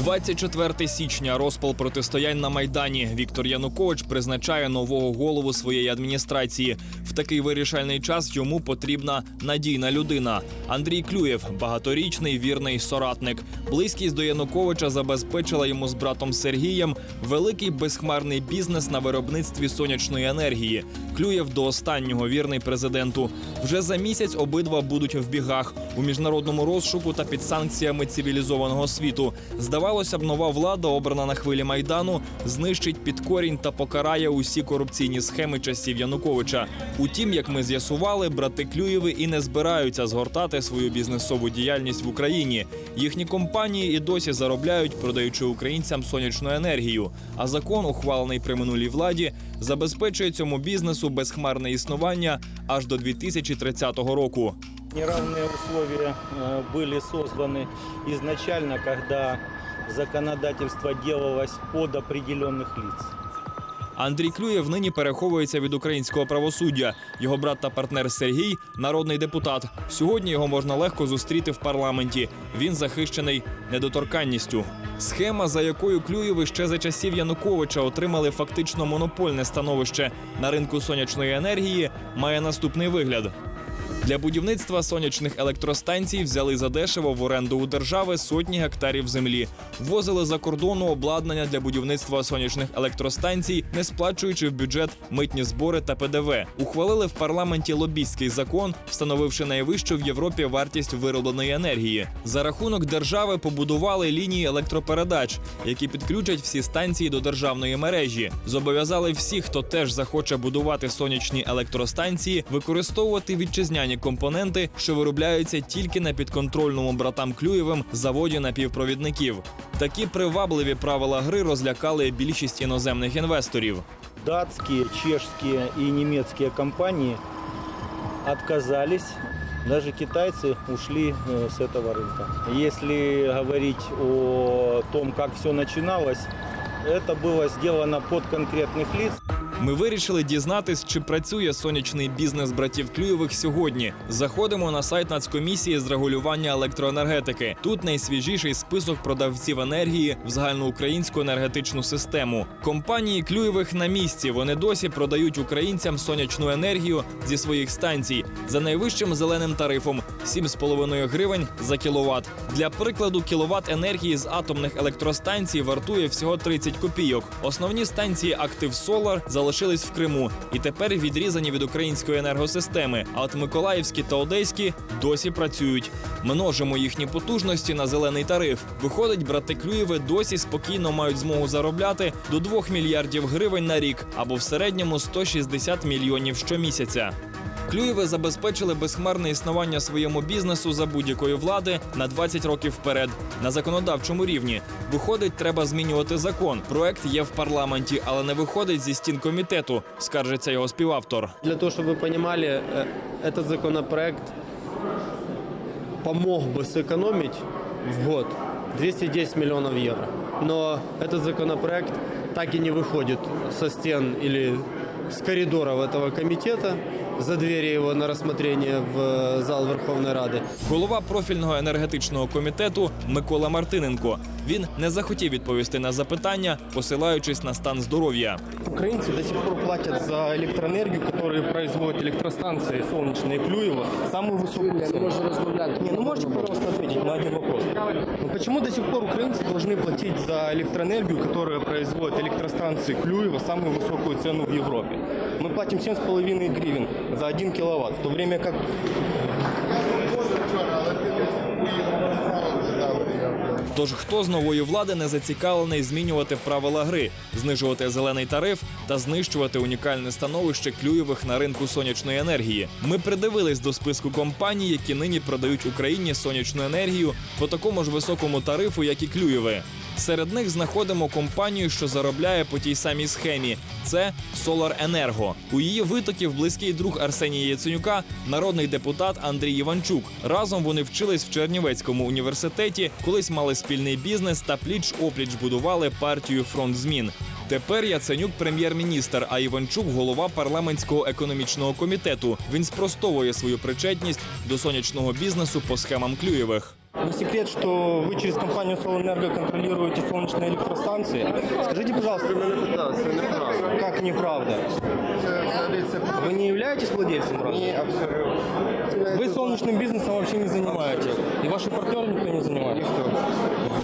24 січня розпал протистоянь на майдані. Віктор Янукович призначає нового голову своєї адміністрації. В такий вирішальний час йому потрібна надійна людина. Андрій Клюєв, багаторічний вірний соратник. Близькість до Януковича забезпечила йому з братом Сергієм великий безхмарний бізнес на виробництві сонячної енергії. Клюєв до останнього вірний президенту. Вже за місяць обидва будуть в бігах у міжнародному розшуку та під санкціями цивілізованого світу. Здавалося б, нова влада, обрана на хвилі майдану, знищить під корінь та покарає усі корупційні схеми часів Януковича. Утім, як ми з'ясували, брати Клюєви і не збираються згортати свою бізнесову діяльність в Україні. Їхні компанії і досі заробляють, продаючи українцям сонячну енергію. А закон, ухвалений при минулій владі, забезпечує цьому бізнесу безхмарне існування аж до 2030 року. Неравные условия э, были созданы изначально, когда законодательство делалось под определенных лиц. Андрій Клюєв нині переховується від українського правосуддя. Його брат та партнер Сергій народний депутат. Сьогодні його можна легко зустріти в парламенті. Він захищений недоторканністю. Схема, за якою Клюєви ще за часів Януковича отримали фактично монопольне становище на ринку сонячної енергії, має наступний вигляд. Для будівництва сонячних електростанцій взяли задешево в оренду у держави сотні гектарів землі, ввозили за кордону обладнання для будівництва сонячних електростанцій, не сплачуючи в бюджет митні збори та ПДВ. Ухвалили в парламенті лобістський закон, встановивши найвищу в Європі вартість виробленої енергії. За рахунок держави побудували лінії електропередач, які підключать всі станції до державної мережі. Зобов'язали всіх, хто теж захоче будувати сонячні електростанції, використовувати вітчизняні компоненти, що виробляються тільки на підконтрольному братам Клюєвим заводі напівпровідників. Такі привабливі правила гри розлякали більшість іноземних інвесторів. Датские, чешские и немецкие компании отказались. Даже китайцы ушли э, с этого рынка. Если говорить о том, как все начиналось, это было сделано под конкретных лиц. Ми вирішили дізнатись, чи працює сонячний бізнес братів Клюєвих сьогодні. Заходимо на сайт Нацкомісії з регулювання електроенергетики. Тут найсвіжіший список продавців енергії в загальноукраїнську енергетичну систему. Компанії Клюєвих на місці. Вони досі продають українцям сонячну енергію зі своїх станцій за найвищим зеленим тарифом 7,5 гривень за кіловат. Для прикладу, кіловат енергії з атомних електростанцій вартує всього 30 копійок. Основні станції Актив Солар залишились в Криму і тепер відрізані від української енергосистеми. А от Миколаївські та Одеські досі працюють. Множимо їхні потужності на зелений тариф. Виходить, брати Клюєви досі спокійно мають змогу заробляти до 2 мільярдів гривень на рік або в середньому 160 мільйонів щомісяця. Клюєви забезпечили безхмарне існування своєму бізнесу за будь-якої влади на 20 років вперед. На законодавчому рівні виходить, треба змінювати закон. Проект є в парламенті, але не виходить зі стін комітету. Скаржиться його співавтор. Для того, чтобы вы понимали, э, этот законопроект помог бы сэкономить в год 210 миллионов евро. Но этот законопроект так и не выходит со стен или с коридоров этого комитета, за двери его на рассмотрение в э, зал Верховной Рады. Голова профільного енергетичного комітету Микола Мартиненко. Він не захотів відповісти на запитання, посилаючись на стан здоров'я. Украинцы до сих пор платят за электроэнергию, которую производят электростанции солнечные Клюево, самую высокую цену. Не, ну можете, пожалуйста, ответить на один вопрос. Ну, почему до сих пор украинцы должны платить за электроэнергию, которую производят электростанции Клюево, самую высокую цену в Европе? Мы платим 7,5 гривен за 1 киловатт, в то время как Тож хто з нової влади не зацікавлений змінювати правила гри, знижувати зелений тариф та знищувати унікальне становище клюєвих на ринку сонячної енергії? Ми придивились до списку компаній, які нині продають Україні сонячну енергію по такому ж високому тарифу, як і клюєви. Серед них знаходимо компанію, що заробляє по тій самій схемі. Це Energo. У її витоків близький друг Арсенія Яценюка, народний депутат Андрій Іванчук. Разом вони вчились в Чернівецькому університеті, колись мали спільний бізнес та пліч опліч будували партію фронт змін. Тепер Яценюк прем'єр-міністр, а Іванчук голова парламентського економічного комітету. Він спростовує свою причетність до сонячного бізнесу по схемам Клюєвих. Не секрет, что вы через компанию Солэнерго контролируете солнечные электростанции. Скажите, пожалуйста, как неправда? Вы не являетесь владельцем разве? Ні, абсолютно. Вы солнечным бизнесом вообще не занимаетесь. И ваши партнеры никто не занимается.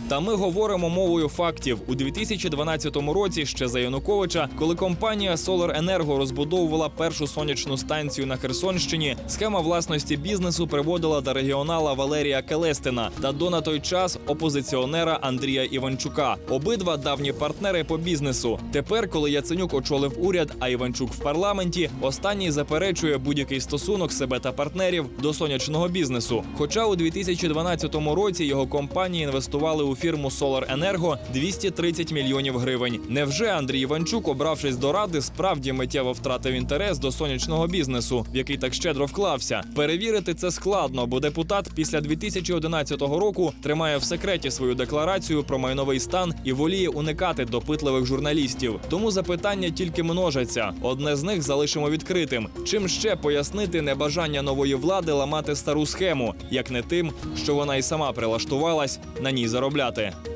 Та ми говоримо мовою фактів у 2012 році, ще за Януковича, коли компанія Energo розбудовувала першу сонячну станцію на Херсонщині, схема власності бізнесу приводила до регіонала Валерія Келестина та до на той час опозиціонера Андрія Іванчука. Обидва давні партнери по бізнесу. Тепер, коли Яценюк очолив уряд, а Іванчук в парламенті, останній заперечує будь-який стосунок себе та партнерів до сонячного бізнесу. Хоча у 2012 році його компанії інвестували у фірму Energo 230 мільйонів гривень. Невже Андрій Іванчук, обравшись до ради, справді миттєво втратив інтерес до сонячного бізнесу, в який так щедро вклався? Перевірити це складно, бо депутат після 2011 року тримає в секреті свою декларацію про майновий стан і воліє уникати допитливих журналістів. Тому запитання тільки множаться. Одне з них залишимо відкритим. Чим ще пояснити небажання нової влади ламати стару схему, як не тим, що вона й сама прилаштувалась на ній заробляти гуляти.